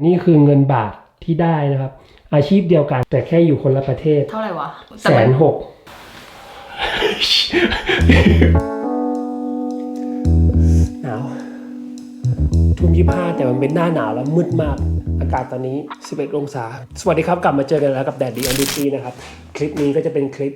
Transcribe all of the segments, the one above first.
นี่คือเงินบาทที่ได้นะครับ อาชีพเดียวกัน แต่แค่อยู่คนละประเทศเท่าไหร่วะแสนหกหนาวทุ่มยี่ห้าแต่มันเป็นหน้าหนาวแล้วมืดมาก อากาศตอนนี้ 11 องศา สวัสดีครับกลับมาเจอกันแล้วกับแดดดีออนดิตี้นะครับ คลิปนี้ก็จะเป็นคลิป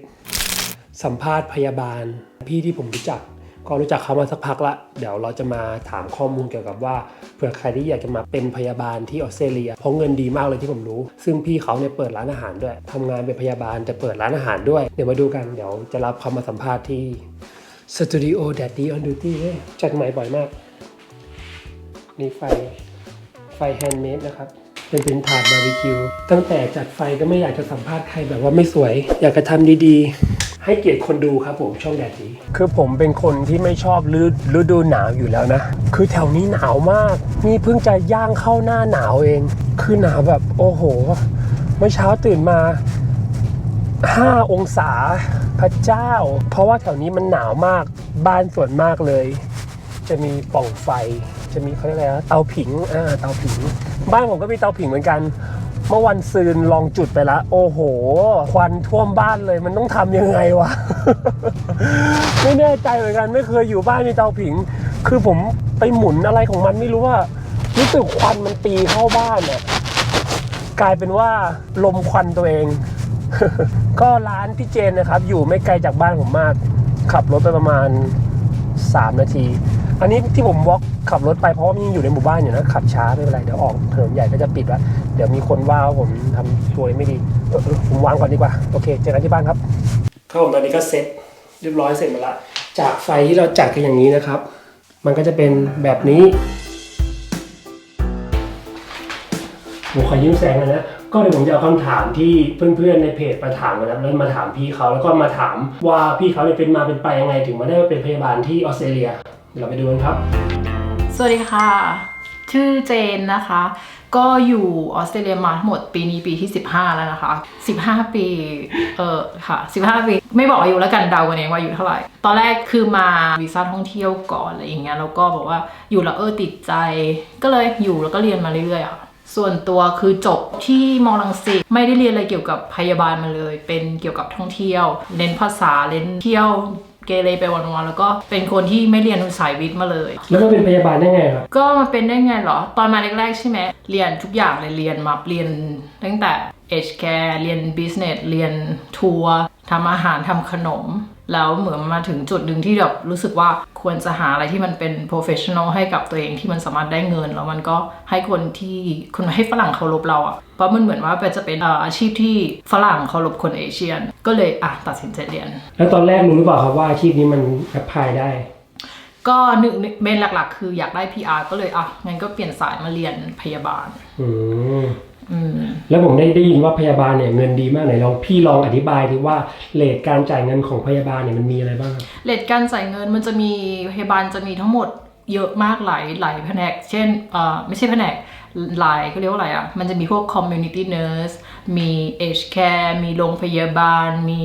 สัมภาษณ์พยาบาล พี่ที่ผมรู้จัก ก็รู้จักเขามาสักพักละ เดี๋ยวเราจะมาถามข้อมูลเกี่ยวกับว่าเผื่อใครที่อยากจะมาเป็นพยาบาลที่ออสเตรเลีย เพราะเงินดีมากเลยที่ผมรู้ ซึ่งพี่เขาเนี่ยเปิดร้านอาหารด้วยทำงานเป็นพยาบาลแต่เปิดร้านอาหารด้วย เดี๋ยวมาดูกัน เดี๋ยวจะรับเขามาสัมภาษณ์ที่สตูดิโอ Daddy on Duty เฮ้ยจัดใหม่บ่อยมาก นี่ไฟไฟแฮนด์เมดนะครับเป็นเป็นถาดบาร์บีคิว ตั้งแต่จัดไฟก็ไม่อยากจะสัมภาษณ์ใครแบบว่าไม่สวย อยากจะทำดีๆ ให้เกียรติคนดูครับผมช่องแดดดีคือผมเป็นคนที่ไม่ชอบฤฤดูหนาวอยู่แล้วนะ คือแถวนี้หนาวมาก นี่เพิ่งจะย่างเข้าหน้าหนาวเอง คือหนาวแบบโอ้โห เมื่อเช้าตื่นมา 5 องศาพระเจ้า เพราะว่าแถวนี้มันหนาวมาก บ้านส่วนมากเลย จะมีปล่องไฟ จะมีเขาเรียกอะไรนะเตาผิงอ่าเตาผิง บ้านผมก็มีเตาผิงเหมือนกัน เมื่อวันซืนลองจุดไปแล้วโอ้โห ควันท่วมบ้านเลยมันต้องทำยังไงวะ ไม่แน่ใจเหมือนกันไม่เคยอยู่บ้านมีเตาผิง คือผมไปหมุนอะไรของมันไม่รู้ว่ารู้สึกควันมันตีเข้าบ้านเนี่ยกลายเป็นว่าลมควันตัวเอง ก็ร้านพี่เจนนะครับ อยู่ไม่ไกลจากบ้านผมมาก ขับรถไปประมาณ 3 นาที อันนี้ที่ผมวอล์กขับรถไปเพราะว่ามันยังอยู่ในหมู่บ้านอยู่นะขับช้าไม่เป็นไรเดี๋ยวออกถนนใหญ่ก็จะปิดแล้ว เดี๋ยวมีคนว่าว่าผมทำตัวไม่ดีเออเออผมวางก่อนดีกว่า โอเคเจอกันที่บ้านครับครับผมตอนนี้ก็เซ็ตเรียบร้อยเสร็จหมดละ จากไฟที่เราจัดกันอย่างนี้นะครับ มันก็จะเป็นแบบนี้ผมขอยืมแสงหนะนะก็เดี๋ยวผมจะเอาคำถามที่เพื่อนๆในเพจมาถามนะครับแล้วมาถามพี่เขาแล้วก็มาถามว่าพี่เขาเนี่ยเป็นมาเป็นไปยังไงถึงมาได้มาเป็นพยาบาลที่ออสเตรเลีย เดี๋ยวเราไปดูกันครับ สวัสดีค่ะ ชื่อเจนนะคะ ก็อยู่ออสเตรเลียมาทั้งหมดปีนี้ปีที่ 15 แล้วนะคะ 15 ปี เออค่ะ 15 ปี ไม่บอกอายุแล้วกันเดากันเองว่าอายู่เท่าไหร่ ตอนแรกคือมาวีซ่าท่องเที่ยวก่อนอะไรอย่างเงี้ยแล้วก็บอกว่าอยู่แล้วเออติดใจ ก็เลยอยู่แล้วก็เรียนมาเรื่อยๆค่ะส่วนตัวคือจบที่มอลังสิตไม่ได้เรียนอะไรเกี่ยวกับพยาบาลมาเลย เป็นเกี่ยวกับท่องเที่ยว เน้นภาษาเน้นเที่ยว เกเรไปวันๆแล้วก็เป็นคนที่ไม่เรียนสายวิทย์มาเลย แล้วมาเป็นพยาบาลได้ไงครับ ก็มาเป็นได้ไงเหรอ ตอนมาแรกๆใช่ไหมเรียนทุกอย่างเลยเรียนมาเรียนตั้งแต่ H care เรียน business เรียนทัวร์ทำอาหารทำขนม แล้วเหมือนมาถึงจุดหนึ่งที่แบบรู้สึกว่าควรจะหาอะไรที่มันเป็น professional ให้กับตัวเองที่มันสามารถได้เงิน แล้วมันก็ให้คนที่คนให้ฝรั่งเคารพเราอะเพราะมันเหมือนว่าเป็นจะเป็นเอ่ออาชีพที่ฝรั่งเคารพคนเอเชียน ก็เลยอะตัดสินใจเรียน แล้วตอนแรกรู้หรือเปล่าครับว่าอาชีพนี้มันแอพพลายได้ ก็หนึ่งเมนหลักๆ คืออยากได้ PR ก็เลยอะงั้นก็เปลี่ยนสายมาเรียนพยาบาลอืมอืม แล้วผมได้ได้ยินว่าพยาบาลเนี่ยเงินดีมากไหนลองพี่ลองอธิบายดีว่าเลทการจ่ายเงินของพยาบาลเนี่ยมันมีอะไรบ้างครับเลทการจ่ายเงินมันจะมีพยาบาลจะมีทั้งหมดเยอะมากหลายหลายแผนก เช่นเอ่อไม่ใช่แผนกหลายเขาเรียกว่าอะไรอะ มันจะมีพวก community nurse มี age care มีโรงพยาบาล มี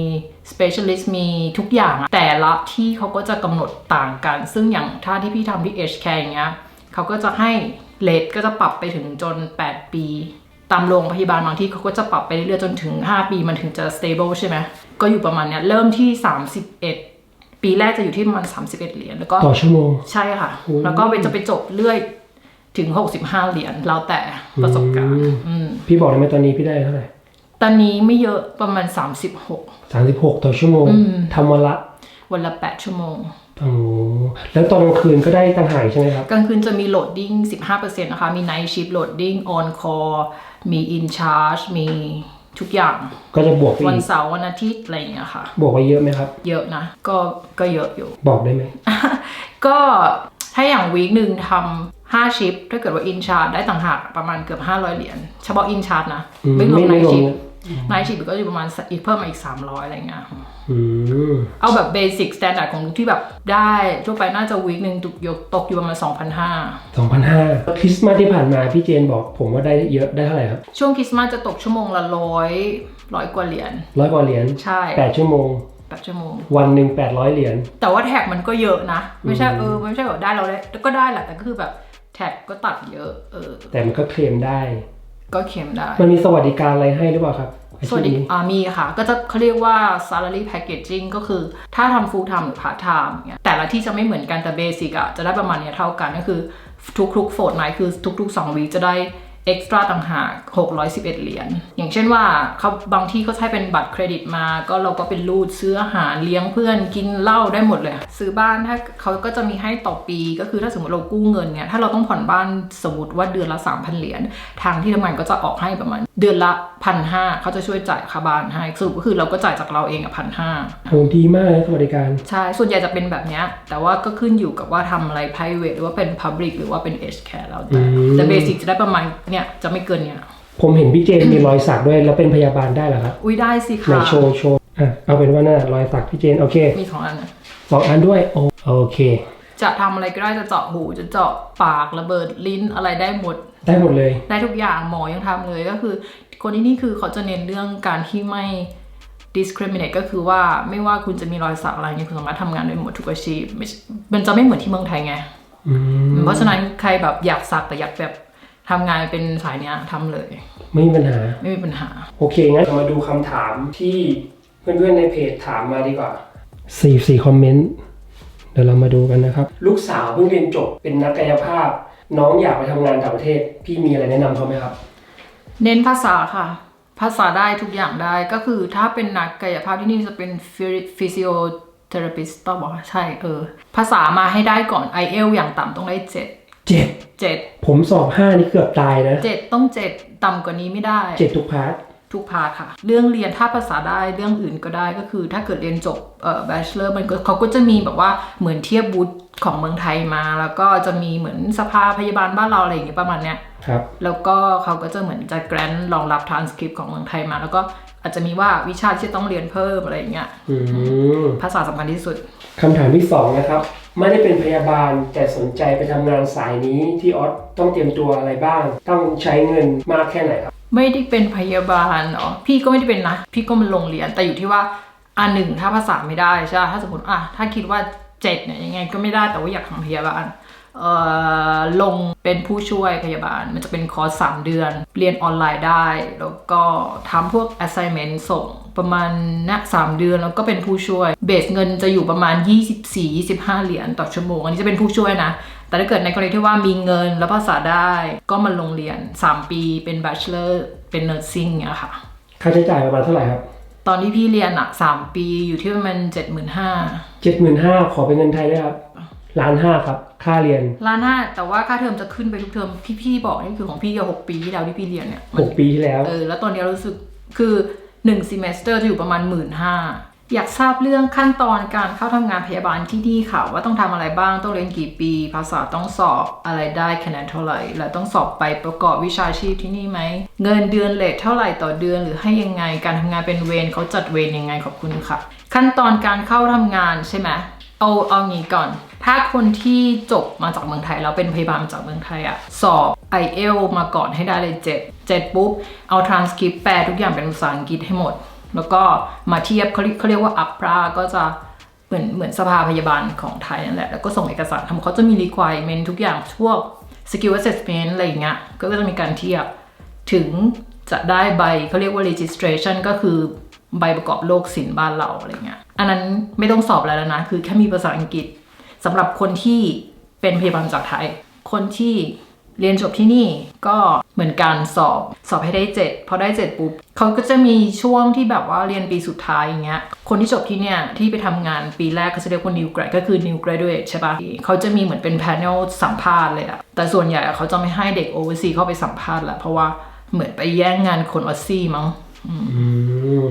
specialist มีทุกอย่างอะแต่ละที่เขาก็จะกำหนดต่างกัน ซึ่งอย่างถ้าที่พี่ทำที่ age care อย่างเงี้ยเขาก็จะให้เลทก็จะปรับไปถึงจน 8 ปี ตามโรงพยาบาลบางที่เขาก็จะปรับไปเรื่อยๆจนถึง 5 ปีมันถึงจะ stable ใช่ไหมก็อยู่ประมาณเนี้ยเริ่มที่ 31 ปีแรกจะอยู่ที่ประมาณ 31 เหรียญแล้วก็ต่อชั่วโมงใช่ค่ะโอ้แล้วก็ไปจะไปจบเรื่อยถึง 65 เหรียญแล้วแต่ประสบการณ์อืมอืมพี่บอกได้ไหมตอนนี้พี่ได้เท่าไหร่ตอนนี้ไม่เยอะประมาณ 36สามสิบหกต่อชั่วโมงอืมทำวันละวันละ 8 ชั่วโมง โอ้แล้วตอนกลางคืนก็ได้ต่างหากใช่ไหมครับ กลางคืนจะมีโหลดดิ้ง 15%นะคะ มี night shift loading on call มี in charge มีทุกอย่าง ก็จะบวกไปวันอีกเสาร์วันอาทิตย์อะไรอย่างเงี้ยค่ะ บวกไปเยอะไหมครับ เยอะนะ ก็ก็เยอะอยู่ บอกได้ไหมก็ถ้าอย่างวีคหนึ่งทำห้าชิป ถ้าเกิดว่าอินชาร์ได้ต่างหากประมาณเกือบ 500 เหรียญเฉพาะอินชาร์นะอืมไม่รวมไม่ไนไม่รวมชิป นะไนชิปก็อยู่ประมาณอีกเพิ่มมาอีก 300 อะไรเงี้ยอืมเอาแบบเบสิ c สแตนดาร์ดของที่แบบได้ทั่วไปน่าจะวีคหนึ่งตกยกตกอยู่ประมาณ 2,500สองพันห้าคริสต์มาสที่ผ่านมาพี่เจนบอกผมว่าได้เยอะได้เท่าไหร่ครับ ช่วงคริสต์มาสจะตกชั่วโมงละร้อยร้อยกว่าเหรียญร้อยกว่าเหรียญใช่แปดชั่วโมงแปดชั่วโมง วันหนึ่งแปดร้อยเหรียญแต่ว่าแท็กมันก็เยอะนะ ไม่ใช่เออไม่ใช่แบบได้เราได้ก็ได้แหละแต่ก็คือแบบแท็ tax ก็ตัดเยอะเออแต่มันก็เคลมได้ ก็เค็มได้ มันมีสวัสดิการอะไรให้หรือเปล่าครับอาสชีวัพสดีนี้อ่ามีค่ะ ก็จะเขาเรียกว่า salary packaging ก็คือถ้าทำ full time หรือ part time เนี่ยแต่ละที่จะไม่เหมือนกันแต่ basic อะจะได้ประมาณเนี้ยเท่ากันก็คือทุกๆ fortnight คือทุกๆ2วีจะได้ extra ต่างหาก 611 เหรียญ อย่างเช่นว่าเขาบางที่เขาใช้เป็นบัตรเครดิตมา ก็เราก็เป็นรูดซื้ออาหารเลี้ยงเพื่อนกินเหล้าได้หมดเลย ซื้อบ้านถ้าเขาก็จะมีให้ต่อปีก็คือถ้าสมมติเรากู้เงินเนี่ยถ้าเราต้องผ่อนบ้านสมมติว่าเดือนละ 3,000 เหรียญทางที่ทำงานก็จะออกให้ประมาณเดือนละพันห้าเขาจะช่วยจ่ายค่าบ้านให้สรุปก็คือเราก็จ่ายจากเราเองอะพันห้าโหดีมากนะสวัสดิการ ใช่ ส่วนใหญ่จะเป็นแบบเนี้ยแต่ว่าก็ขึ้นอยู่กับว่าทำอะไร private หรือว่าเป็น public หรือว่าเป็น H care แล้วแต่อืมแต่ basic จะได้ประมาณเนี่ยจะไม่เกินเนี่ย ผมเห็นพี่เจนมีรอยสักด้วยแล้วเป็นพยาบาลได้เหรอครับอุ้ยได้สิในค่ะโชว์โชว์อะเอาเป็นว่าน่ารอยสักพี่เจนโอเคมีสองอันนะสองอันด้วยโอโอเค จะทำอะไรก็ได้จะเจาะหูจะเจาะปากระเบิดลิ้นอะไรได้หมด ได้หมดเลย ได้ทุกอย่างหมอยังทำเลยก็คือ คนที่นี่คือเขาจะเน้นเรื่องการที่ไม่ discriminate ก็คือว่าไม่ว่าคุณจะมีรอยสักอะไรเนี่ยคุณสามารถทำงานได้หมดทุกอาชีพไม่ใช่มันจะไม่เหมือนที่เมืองไทยไง อืม เพราะฉะนั้นใครแบบอยากสักแต่อยากแบบ ทำงานเป็นสายเนี้ยทำเลย ไม่มีปัญหา ไม่มีปัญหา โอเคงั้นเรามาดูคำถามที่เพื่อนๆในเพจถามมาดีกว่าสี่สี่คอมเมนต์ เดี๋ยวเรามาดูกันนะครับ ลูกสาวเพิ่งเรียนจบเป็นนักกายภาพ น้องอยากไปทำงานต่างประเทศ พี่มีอะไรแนะนำเขาไหมครับ เน้นภาษาค่ะ ภาษาได้ทุกอย่างได้ก็คือถ้าเป็นนักกายภาพที่นี่จะเป็นฟิสิโอเทอราปิสต้องบอกว่าใช่เออ ภาษามาให้ได้ก่อน i อเอลอย่างต่ำต้องได้เจ็ด เจ็ดเจ็ดผมสอบห้านี่เกือบตายนะเจ็ดต้องเจ็ดต่ำกว่านี้ไม่ได้ เจ็ดทุกพาร์ททุกพาร์ทค่ะ เรื่องเรียนถ้าภาษาได้เรื่องอื่นก็ได้ก็คือถ้าเกิดเรียนจบเอ่อ bachelor มันก็เขาก็จะมีแบบว่าเหมือนเทียบวุฒิของเมืองไทยมา แล้วก็จะมีเหมือนสภาพยาบาลบ้านเราอะไรอย่างเงี้ยประมาณเนี้ยครับ แล้วก็เขาก็จะเหมือนจะแกรนรองรับ transcript ของเมืองไทยมา แล้วก็อาจจะมีว่าวิชาที่ต้องเรียนเพิ่มอะไรอย่างเงี้ยอืมภาษาสำคัญที่สุดคำถามที่สองนะครับ ไม่ได้เป็นพยาบาล แต่สนใจไปทำงานสายนี้ที่ออสต้องเตรียมตัวอะไรบ้าง ต้องใช้เงินมากแค่ไหนครับ ไม่ได้เป็นพยาบาลเนาะพี่ก็ไม่ได้เป็นนะ พี่ก็มาลงเรียนแต่อยู่ที่ว่าอันหนึ่งถ้าภาษาไม่ได้ใช่ถ้าสมมติอะถ้าคิดว่าเจ็ดเนี่ยยังไงก็ไม่ได้แต่ว่าอยากทำพยาบาลเอ่อลงเป็นผู้ช่วยพยาบาล มันจะเป็นคอร์สสามเดือน เรียนออนไลน์ได้ แล้วก็ทำพวก assignment ส่ง ประมาณนะสามเดือนแล้วก็เป็นผู้ช่วย เบสเงินจะอยู่ประมาณ 24-25 เหรียญต่อชั่วโมง อันนี้จะเป็นผู้ช่วยนะ แต่ถ้าเกิดในกรณีที่ว่ามีเงินและภาษาได้ก็มาลงเรียน 3 ปีเป็น bachelor เป็น nursing เนี่ยค่ะ ค่าใช้จ่ายประมาณเท่าไหร่ครับ ตอนที่พี่เรียนอะ3ปีอยู่ที่ประมาณ75,000เจ็ดหมื่นห้าขอเป็นเงินไทยด้วยครับล้านห้าครับ ค่าเรียนล้านห้าแต่ว่าค่าเทอมจะขึ้นไปทุกเทอมพี่พี่บอกนี่คือของพี่อะ6ปีที่แล้วที่พี่เรียนเนี่ยมัหนกปีที่แล้วเออแล้วตอนนี้รู้สึกคือ 1 semester จะอยู่ประมาณ 1 5ื่นอยากทราบเรื่องขั้นตอนการเข้าทำงานพยาบาลที่นี่ค่ะ ว่าต้องทำอะไรบ้างต้องเรียนกี่ปี ภาษาต้องสอบอะไรได้คะแนนเท่าไหร่ และต้องสอบไปประกอบวิชาชีพที่นี่ไหม เงินเดือนเลทเท่าไหร่ต่อเดือนหรือให้ยังไงการทำงานเป็นเวรเขาจัดเวรยังไงขอบคุณค่ะ ขั้นตอนการเข้าทำงานใช่ไหมเอาเอางี้ก่อน ถ้าคนที่จบมาจากเมืองไทยแล้วเป็นพยาบาลจากเมืองไทยอะสอบ i อเอลมาก่อนให้ได้เลยเจ็ดเจ็ดปุ๊บ เอา transcript แปลทุกอย่างเป็นภาษาอังกฤษให้หมด แล้วก็มาเทียบเขาเรียกเขาเรียกว่า APRA ก็จะเหมือนเหมือนสภาพยาบาลของไทยนั่นแหละ แล้วก็ส่งเอกสารทำเขาจะมี requirement ทุกอย่างพวก skill assessment อะไรอย่างเงี้ยก็จะมีการเทียบถึงจะได้ใบเขาเรียกว่า registration ก็คือใบประกอบโรคศิลป์บ้านเราอะไรเงี้ย อันนั้นไม่ต้องสอบอะไรแล้วนะ คือแค่มีภาษาอังกฤษสำหรับคนที่เป็นพยาบาลจากไทย คนที่ เรียนจบที่นี่ก็เหมือนการสอบสอบให้ได้เจ็ดพอได้เจ็ดปุ๊บเขาก็จะมีช่วงที่แบบว่าเรียนปีสุดท้ายอย่างเงี้ยคนที่จบที่เนี่ยที่ไปทำงานปีแรกเขาจะเรียกว่า new grad ก็คือ new graduate ใช่ปะเขาจะมีเหมือนเป็น panel สัมภาษณ์เลยอะแต่ส่วนใหญ่เขาจะไม่ให้เด็ก overseas เข้าไปสัมภาษณ์ละเพราะว่าเหมือนไปแย่งงานคนออสซี่มั้ง อืม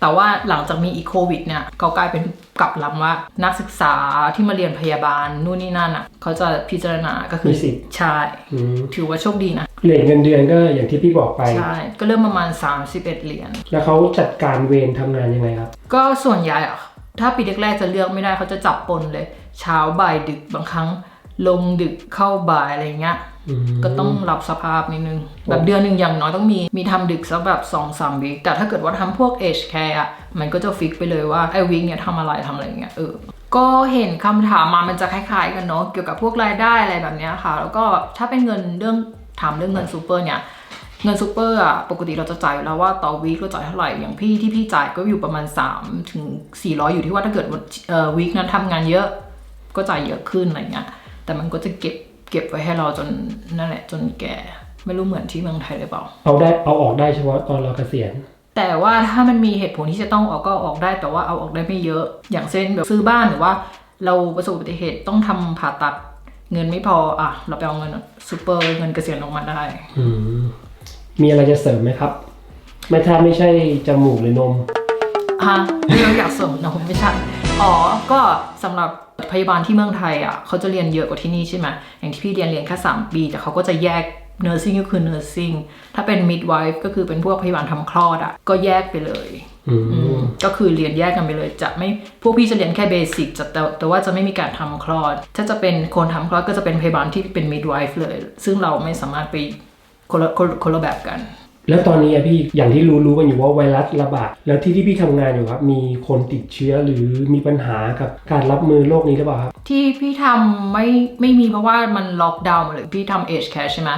แต่ว่าหลังจากมีอีโควิดเนี่ยเขากลายเป็นกลับลำว่า นักศึกษาที่มาเรียนพยาบาลนู่นนี่นั่นอะเขาจะพิจารณาก็คือมีสิทธิ์ ใช่อืมถือว่าโชคดีนะเหรียญเงินเดือนก็อย่างที่พี่บอกไป ใช่ก็เริ่มประมาณ 31 เหรียญ แล้วเขาจัดการเวรทำงานยังไงครับ ก็ส่วนใหญ่อะถ้าปีแรกๆจะเลือกไม่ได้เขาจะจับปนเลย เช้าบ่ายดึกบางครั้ง ลงดึกเข้าบ่ายอะไรเงี้ยอืม ก็ต้องรับสภาพนิดนึง แบบเดือนหนึ่งอย่างน้อยต้องมี มีทำดึกสักแบบสองสามวีแต่ถ้าเกิดว่าทำพวกเอชแคร์อะมันก็จะฟิกไปเลยว่าไอ้วีคเนี่ยทำอะไรทำอะไรเงี้ยเออ ก็เห็นคำถามมามันจะคล้ายๆกันเนาะเกี่ยวกับพวกรายได้อะไรแบบเนี้ยค่ะ แล้วก็ถ้าเป็นเงินเรื่องถามเรื่องเงินซูเปอร์เนี่ยเงินซูเปอร์อะปกติเราจะจ่ายแล้วว่าต่อวีคเราจ่ายเท่าไหร่อย่างพี่ที่พี่จ่ายก็อยู่ประมาณ3ถึง400 อยู่ที่ว่าถ้าเกิดวีคนั้นทำงานเยอะ ก็จ่ายเยอะขึ้นอะไรเงี้ยแต่มันก็จะเก็บ เก็บไว้ให้เราจนนั่นแหละจนแก่ไม่รู้เหมือนที่เมืองไทยหรือเปล่า เอาได้เอาออกได้เฉพาะตอนเราเกษียณ แต่ว่าถ้ามันมีเหตุผลที่จะต้องออกก็ออกได้ แต่ว่าเอาออกได้ไม่เยอะ อย่างเช่นแบบซื้อบ้านหรือว่า เราประสบอุบัติเหตุต้องทำผ่าตัดเงินไม่พออะเราไปเอาเงินซูเปอร์เงินเกษียณออกมาได้อืมมีอะไรจะเสริมไหมครับไม่ถ้าไม่ใช่จมูกหรือนมฮะนี่เราอยากเสริมนะผมไม่ใช่ อ๋อ ก็สำหรับพยาบาลที่เมืองไทยอะเขาจะเรียนเยอะกว่าที่นี่ใช่ไหมอย่างที่พี่เรียนเรียนแค่3ปีแต่เขาก็จะแยก nursing ก็คือ nursing ถ้าเป็น midwife ก็คือเป็นพวกพยาบาลทำคลอดอะก็แยกไปเลยอืมอืมก็คือเรียนแยกกันไปเลย จะไม่พวกพี่จะเรียนแค่เบสิกจะแต่แต่ว่าจะไม่มีการทำคลอด ถ้าจะเป็นคนทำคลอดก็จะเป็นพยาบาลที่เป็น midwife เลย ซึ่งเราไม่สามารถไปคนละคนคนละแบบกัน แล้วตอนนี้อะพี่อย่างที่รู้รู้กันอยู่ว่าไวรัสระบาดแล้วที่ที่พี่ทำงานอยู่ครับมีคนติดเชื้อหรือมีปัญหากับการรับมือโรคนี้หรือเปล่าครับ ที่พี่ทำไม่ไม่มีเพราะว่ามันล็อกดาวน์หมดเลยพี่ทำเอชแคชใช่ไหม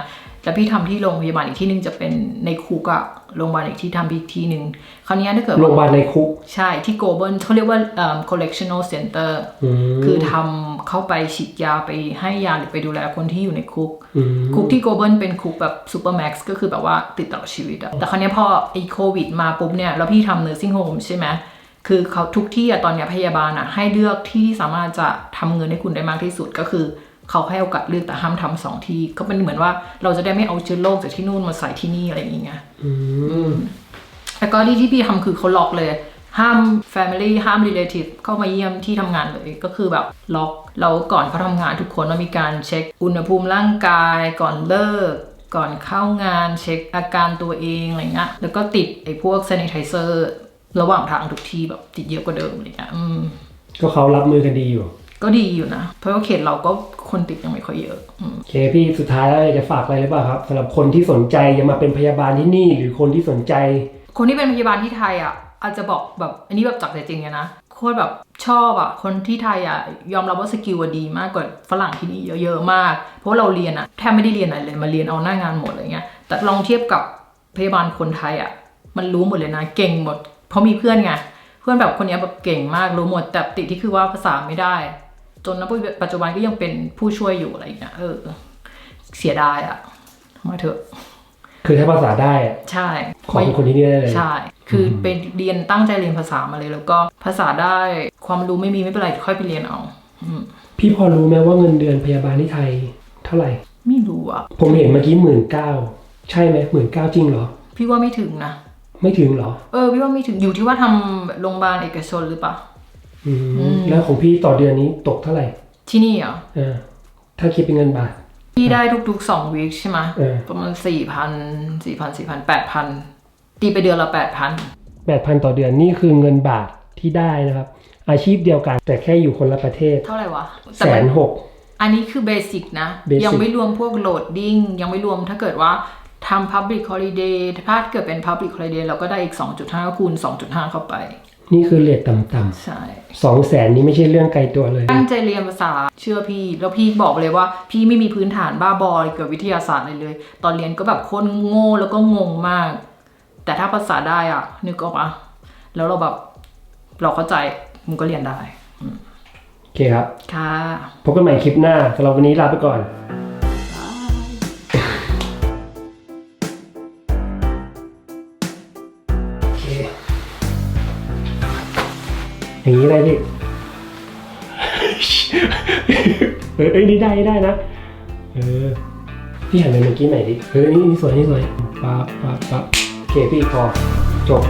แล้วพี่ทำที่โรงพยาบาลอีกที่หนึ่งจะเป็นในคุกอะโรงพยาบาลอีกที่ทำอีกที่หนึ่งคราวเนี้ยถ้าเกิดโรงพยาบาลในคุก ใช่ที่โกลบอลเขาเรียกว่าเอ่อ correctional center อืมคือทำเข้าไปฉีดยาไปให้ยาหรือไปดูแลคนที่อยู่ในคุกอืมคุกที่โกลบอลเป็นคุกแบบซูเปอร์แม็กซ์ก็คือแบบว่าติดตลอดชีวิตอะแต่คราวเนี้ยพอไอ้โควิดมาปุ๊บเนี่ยแล้วพี่ทำ nursing home ใช่ไหมคือเขาทุกที่อะตอนเนี้ยพยาบาลอะให้เลือกที่ที่สามารถจะทำเงินให้คุณได้มากที่สุดก็คือ เขาให้โอกาสเลือกแต่ห้ามทำสองที่ก็เป็นเหมือนว่าเราจะได้ไม่เอาเชื้อโรคจากที่นู่นมาใส่ที่นี่อะไรอย่างเงี้ยอืมแล้วก็ที่ที่พี่ทำคือเขาล็อกเลย ห้าม Family ห้าม Relative เข้ามาเยี่ยมที่ทำงานเลยก็คือแบบล็อกแล้วก่อนเขาทำงานทุกคนเรามีการเช็คอุณหภูมิร่างกายก่อนเลิกก่อนเข้างานเช็คอาการตัวเองอะไรเงี้ยแล้วก็ติดไอ้พวก sanitizer ระหว่างทางทุกที่แบบติดเยอะกว่าเดิมอะไรเงี้ยอืมก็เขารับมือกันดีอยู่ ก็ดีอยู่นะ เพราะว่าเขตเราก็คนติดยังไม่ค่อยเยอะอืมโอเคพี่สุดท้ายแล้วอยากจะฝากอะไรหรือเปล่าครับสำหรับคนที่สนใจจะมาเป็นพยาบาลที่นี่ หรือคนที่สนใจ คนที่เป็นพยาบาลที่ไทยอะอาจจะบอกแบบอันนี้แบบจากใจจริงเลยนะโคตรแบบชอบอะคนที่ไทยอะยอมรับว่าสกิลอะดีมากกว่าฝรั่งที่นี่เยอะๆมาก เพราะว่าเราเรียนอะแทบไม่ได้เรียนอะไรเลยมาเรียนเอาหน้างานหมดอะไรเงี้ยแต่ลองเทียบกับพยาบาลคนไทยอะมันรู้หมดเลยนะ เก่งหมด เพราะมีเพื่อนไงเพื่อนแบบคนเนี้ยแบบเก่งมากรู้หมดแต่ติดที่คือว่าภาษาไม่ได้ จนณปัจจุบันก็ยังเป็นผู้ช่วยอยู่อะไรเงี้ยเออ เสียดายอะมาเถอะ คือถ้าภาษาได้อะใช่ขอเป็นคนที่นี่ได้เลย ใช่ คือเป็นเรียนตั้งใจเรียนภาษามาเลย แล้วก็ภาษาได้ความรู้ไม่มีไม่เป็นไรค่อยไปเรียนเอาอืมพี่พอรู้ไหมว่าเงินเดือนพยาบาลที่ไทย เท่าไหร่ ไม่รู้อะผมเห็นเมื่อกี้หมื่นเก้าใช่ไหมหมื่นเก้าจริงเหรอ พี่ว่าไม่ถึงนะ ไม่ถึงเหรอ เออ พี่ว่าไม่ถึงอยู่ที่ว่าทำโรงพยาบาลเอกชนหรือเปล่าอืม แล้วของพี่ต่อเดือนนี้ตกเท่าไหร่ ที่นี่อะเออถ้าคิดเป็นเงินบาท พี่ได้ทุกๆสองวีคใช่ไหมเออประมาณสี่พันสี่พันสี่พันแปดพันตีไปเดือนละแปดพันแปดพันต่อเดือนนี่คือเงินบาทที่ได้นะครับ อาชีพเดียวกันแต่แค่อยู่คนละประเทศ เท่าไหร่วะแสแต่มันนหกอันนี้คือเบสิกนะ Basic ยังไม่รวมพวกโหลดดิ้งยังไม่รวมถ้าเกิดว่าทำ Public Holiday ถ้าเกิดเป็น Public Holiday เราก็ได้อีก 2.5ก็คูณ 2.5 เข้าไป นี่คือเรทต่ำใช่ ๆสองแสนนี้ไม่ใช่เรื่องไกลตัวเลย ตั้งใจเรียนภาษาเชื่อพี่ แล้วพี่บอกเลยว่า พี่ไม่มีพื้นฐานบ้าบอเกี่ยวกับวิทยาศาสตร์อะไรเลย ตอนเรียนก็แบบโคตรโง่แล้วก็งงมาก แต่ถ้าภาษาได้อะนึกออกปะแล้วเราแบบเราเข้าใจมึงก็เรียนได้โอเคครับ ค่ะ พบกันใหม่คลิปหน้าสำหรับวันนี้ลาไปก่อน อย่างนี้ได้พี่เออเอ้ยนี่ได้ได้นะ เออ พี่หันไปเมื่อกี้ใหม่ดิ เออนี่นี่สวยนี่สวยปั๊บปั๊บปั๊บโอเคพี่พอจบ